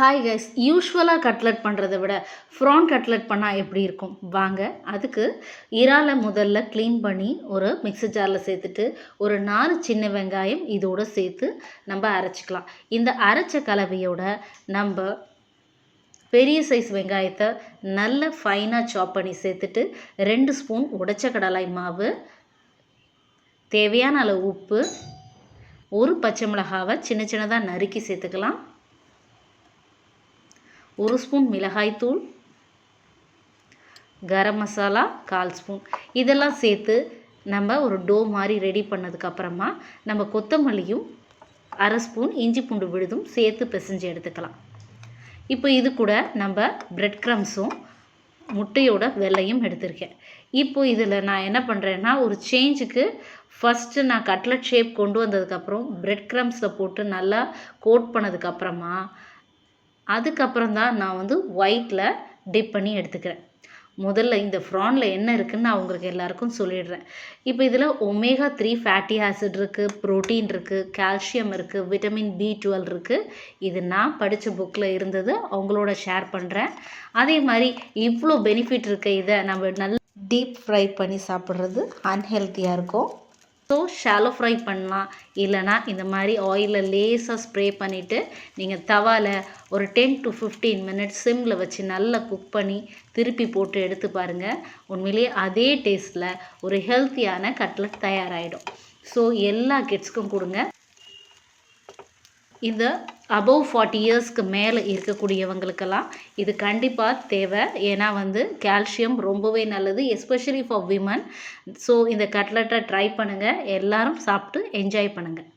Hi guys யூஸ்வலாக cutlet பண்ணுறத விட ஃப்ரான் கட்லெட் பண்ணால் எப்படி இருக்கும்? வாங்க அதுக்கு இறாலை முதல்ல க்ளீன் பண்ணி ஒரு மிக்ஸி ஜாரில் சேர்த்துட்டு ஒரு நாலு சின்ன வெங்காயம் இதோடு சேர்த்து நம்ம அரைச்சிக்கலாம். இந்த அரைச்ச கலவையோட நம்ம பெரிய சைஸ் வெங்காயத்தை நல்ல ஃபைனாக சாப் பண்ணி சேர்த்துட்டு ரெண்டு ஸ்பூன் உடைச்ச கடலை மாவு தேவையான அளவு உப்பு ஒரு பச்சை மிளகாவை சின்ன சின்னதாக நறுக்கி சேர்த்துக்கலாம். ஒரு ஸ்பூன் மிளகாய்த்தூள் கரம் மசாலா கால் ஸ்பூன். இதெல்லாம் சேர்த்து நம்ம ஒரு டோ மாதிரி ரெடி பண்ணதுக்கப்புறமா நம்ம கொத்தமல்லியும் அரை ஸ்பூன் இஞ்சி பூண்டு விழுதும் சேர்த்து பிசைஞ்சு எடுத்துக்கலாம். இப்போ இது கூட நம்ம பிரெட் க்ரம்ஸும் முட்டையோட வெள்ளையும் எடுத்திருக்கேன். இப்போ இதில் நான் என்ன பண்ணுறேன்னா ஒரு சேஞ்சுக்கு ஃபஸ்ட்டு நான் கட்லட் ஷேப் கொண்டு வந்ததுக்கப்புறம் பிரெட் க்ரம்ஸில் போட்டு நல்லா கோட் பண்ணதுக்கப்புறமா அதுக்கப்புறம் தான் நான் வந்து ஒயிட்டில் டிப் பண்ணி எடுத்துக்கிறேன். முதல்ல இந்த ஃப்ரானில் என்ன இருக்குதுன்னு நான் உங்களுக்கு எல்லாருக்கும் சொல்லிடுறேன். இப்போ இதில் ஒமேகா த்ரீ ஃபேட்டி ஆசிட் இருக்குது ப்ரோட்டீன் இருக்குது கால்சியம் இருக்குது விட்டமின் பி டுவெல் இருக்குது இது நான் படித்த புக்கில் இருந்தது அவங்களோட ஷேர் பண்ணுறேன் அதே மாதிரி இவ்வளோ பெனிஃபிட் இருக்க இதை நம்ம நல்ல டீப் ஃப்ரை பண்ணி சாப்பிட்றது அன்ஹெல்த்தியாக இருக்கும். ஸோ ஷாலோ ஃப்ரை பண்ணலாம். இல்லைனா இந்த மாதிரி ஆயிலில் லேஸாக ஸ்ப்ரே பண்ணிவிட்டு நீங்கள் தவாவில் ஒரு டென் டு ஃபிஃப்டீன் மினிட்ஸ் சிம்மில் வச்சு நல்லா குக் பண்ணி திருப்பி போட்டு எடுத்து பாருங்கள் உண்மையிலேயே அதே டேஸ்ட்டில் ஒரு ஹெல்த்தியான கட்லட் தயாராகிடும் ஸோ எல்லா கிட்ஸ்க்கும் கொடுங்க. இந்த அபவ் ஃபார்ட்டி இயர்ஸ்க்கு மேலே இருக்கக்கூடியவங்களுக்கெல்லாம் இது கண்டிப்பாக தேவை. ஏன்னா வந்து கால்சியம் ரொம்பவே நல்லது எஸ்பெஷலி ஃபார் விமன் ஸோ இந்த கட்லெட்டை ட்ரை பண்ணுங்கள் எல்லோரும் சாப்பிட்டு என்ஜாய் பண்ணுங்கள்